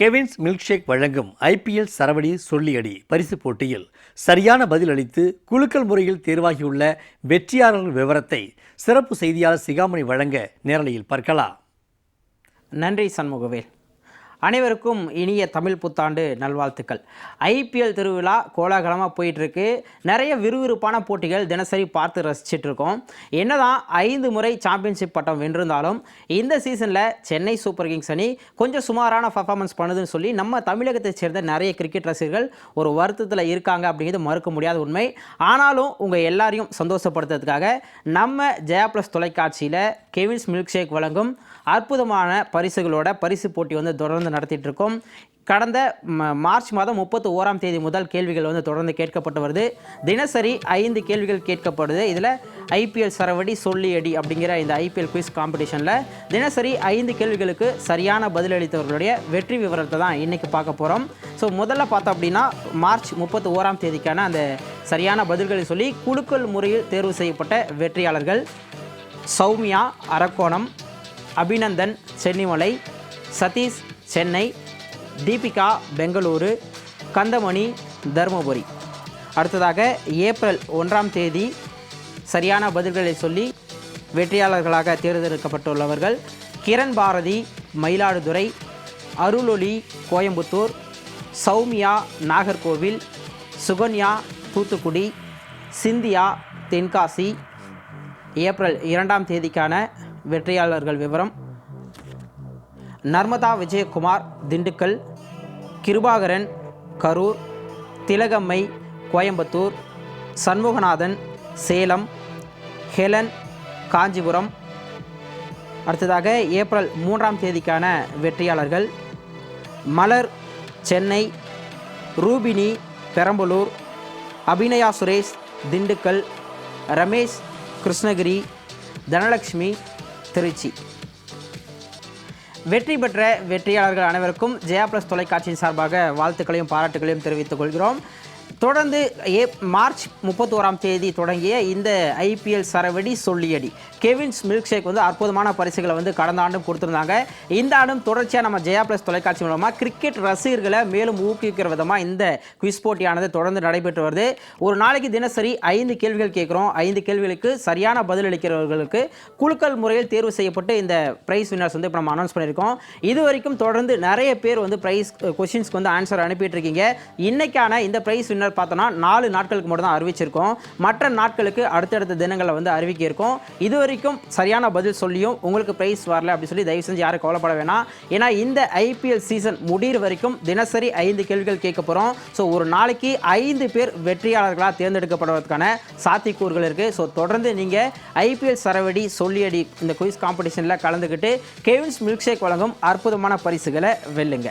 Kevin's milkshake வழங்கும் IPL சரவடி சொல்லியடி பரிசு போட்டியில் சரியான பதில் அளித்து குலுக்கல் முறையில் தேர்வாகியுள்ள வெற்றியாளர்கள் விவரத்தை சிறப்பு செய்தியாளர் சிகாமணி வழங்க நேரலையில் பார்க்கலாம். நன்றி சண்முகவேல். அனைவருக்கும் இனிய தமிழ் புத்தாண்டு நல்வாழ்த்துக்கள். ஐபிஎல் திருவிழா கோலாகலமாக போயிட்டுருக்கு. நிறைய விறுவிறுப்பான போட்டிகள் தினசரி பார்த்து ரசிச்சிட்டு இருக்கோம் என்னதான் ஐந்து முறை சாம்பியன்ஷிப் பட்டம் வென்றிருந்தாலும் இந்த சீசனில் சென்னை சூப்பர் கிங்ஸ் அணி கொஞ்சம் சுமாரான பர்ஃபார்மன்ஸ் பண்ணுதுன்னு சொல்லி நம்ம தமிழகத்தை சேர்ந்த நிறைய கிரிக்கெட் ரசிகர்கள் ஒரு வருத்தத்தில் இருக்காங்க அப்படிங்கிறது மறுக்க முடியாத உண்மை. ஆனாலும் உங்கள் எல்லாரையும் சந்தோஷப்படுத்துறதுக்காக நம்ம ஜெயா ப்ளஸ் தொலைக்காட்சியில் கெவின்ஸ் மில்க் ஷேக் வழங்கும் அற்புதமான பரிசுகளோட பரிசு போட்டி வந்து தொடர்ந்து நடத்திட்டு இருக்கோம் கடந்த மார்ச் மாதம் முப்பத்தி ஓராம் தேதி முதல் கேள்விகள் வந்து தொடர்ந்து கேட்கப்பட்டு வருது. தினசரி ஐந்து கேள்விகள் கேட்கப்படுது. இதில் ஐபிஎல் சரவடி சொல்லி அடி அப்படிங்கிற இந்த ஐபிஎல் குவிஸ் காம்படிஷனில் தினசரி ஐந்து கேள்விகளுக்கு சரியான பதிலளித்தவர்களுடைய வெற்றி விவரத்தை தான் இன்றைக்கி பார்க்க போகிறோம் ஸோ முதல்ல பார்த்தோம் அப்படின்னா மார்ச் முப்பத்தி ஓராம் தேதிக்கான அந்த சரியான பதில்களை சொல்லி குழுக்கள் முறையில் தேர்வு செய்யப்பட்ட வெற்றியாளர்கள் சௌமியா அரக்கோணம் அபிநந்தன் சென்னிமலை சதீஷ் சென்னை தீபிகா பெங்களூரு கந்தமணி தருமபுரி. அடுத்ததாக ஏப்ரல் ஒன்றாம் தேதி சரியான பதில்களை சொல்லி வெற்றியாளர்களாக தேர்ந்தெடுக்கப்பட்டுள்ளவர்கள் கிரண் பாரதி மயிலாடுதுறை அருளொளி கோயம்புத்தூர் சௌமியா நாகர்கோவில் சுகன்யா தூத்துக்குடி சிந்தியா தென்காசி. ஏப்ரல் இரண்டாம் தேதிக்கான வெற்றியாளர்கள் விவரம் நர்மதா விஜயகுமார் திண்டுக்கல் கிருபாகரன் கரூர் திலகம்மை கோயம்புத்தூர் சண்முகநாதன் சேலம் ஹெலன் காஞ்சிபுரம். அடுத்ததாக ஏப்ரல் மூன்றாம் தேதிக்கான வெற்றியாளர்கள் மலர் சென்னை ரூபினி பெரம்பலூர் அபிநயா சுரேஷ் திண்டுக்கல் ரமேஷ் கிருஷ்ணகிரி தனலக்ஷ்மி திருச்சி. வெற்றி பெற்ற வெற்றியாளர்கள் அனைவருக்கும் ஜெயா ப்ளஸ் தொலைக்காட்சியின் சார்பாக வாழ்த்துக்களையும் பாராட்டுகளையும் தெரிவித்துக் கொள்கிறோம். தொடர்ந்து ஏ மார்ச் முப்பத்தோராம் தேதி தொடங்கிய இந்த ஐபிஎல் சரவெடி சொல்லியடி. கெவின்ஸ் மில்க் ஷேக் வந்து அற்புதமான பரிசுகளை வந்து கடந்த ஆண்டும் கொடுத்துருந்தாங்க. இந்த ஆண்டும் தொடர்ச்சியாக நம்ம ஜெயா ப்ளஸ் தொலைக்காட்சி மூலமாக கிரிக்கெட் ரசிகர்களை மேலும் ஊக்குவிக்கிற விதமாக இந்த குவிஸ் போட்டியானது தொடர்ந்து நடைபெற்று வருது. ஒரு நாளைக்கு தினசரி ஐந்து கேள்விகள் கேட்குறோம். ஐந்து கேள்விகளுக்கு சரியான பதில் அளிக்கிறவர்களுக்கு குழுக்கள் முறையில் தேர்வு செய்யப்பட்டு இந்த ப்ரைஸ் வின்னர்ஸ் வந்து இப்போ நம்ம அனௌன்ஸ் பண்ணியிருக்கோம். இது வரைக்கும் தொடர்ந்து நிறைய பேர் வந்து ப்ரைஸ் கொஷின்ஸ்க்கு eh, வந்து ஆன்சர் அனுப்பிட்டு இருக்கீங்க. இன்னைக்கான இந்த ப்ரைஸ் வின்னர் பார்த்தோன்னா நாலு நாட்களுக்கு மட்டும் தான் அறிவிச்சிருக்கோம். மற்ற நாட்களுக்கு அடுத்தடுத்த தினங்களில் வந்து அறிவிக்கிருக்கும். இது வரைக்கும் சரியான பதில் சொல்லியும் உங்களுக்கு ப்ரைஸ் வரல அப்படின்னு சொல்லி தயவு செஞ்சு யாரும் கவலைப்பட வேணாம். ஏன்னா இந்த ஐபிஎல் சீசன் முடிகிற வரைக்கும் தினசரி ஐந்து கேள்விகள் கேட்க போகிறோம் ஸோ ஒரு நாளைக்கு ஐந்து பேர் வெற்றியாளர்களாக தேர்ந்தெடுக்கப்படுவதற்கான சாத்தியக்கூறுகள் இருக்குது ஸோ தொடர்ந்து நீங்கள் ஐபிஎல் சரவடி சொல்லியடி இந்த குயிஸ் காம்படிஷனில் கலந்துக்கிட்டு கெவின்ஸ் மில்க் ஷேக் வழங்கும் அற்புதமான பரிசுகளை வெல்லுங்க.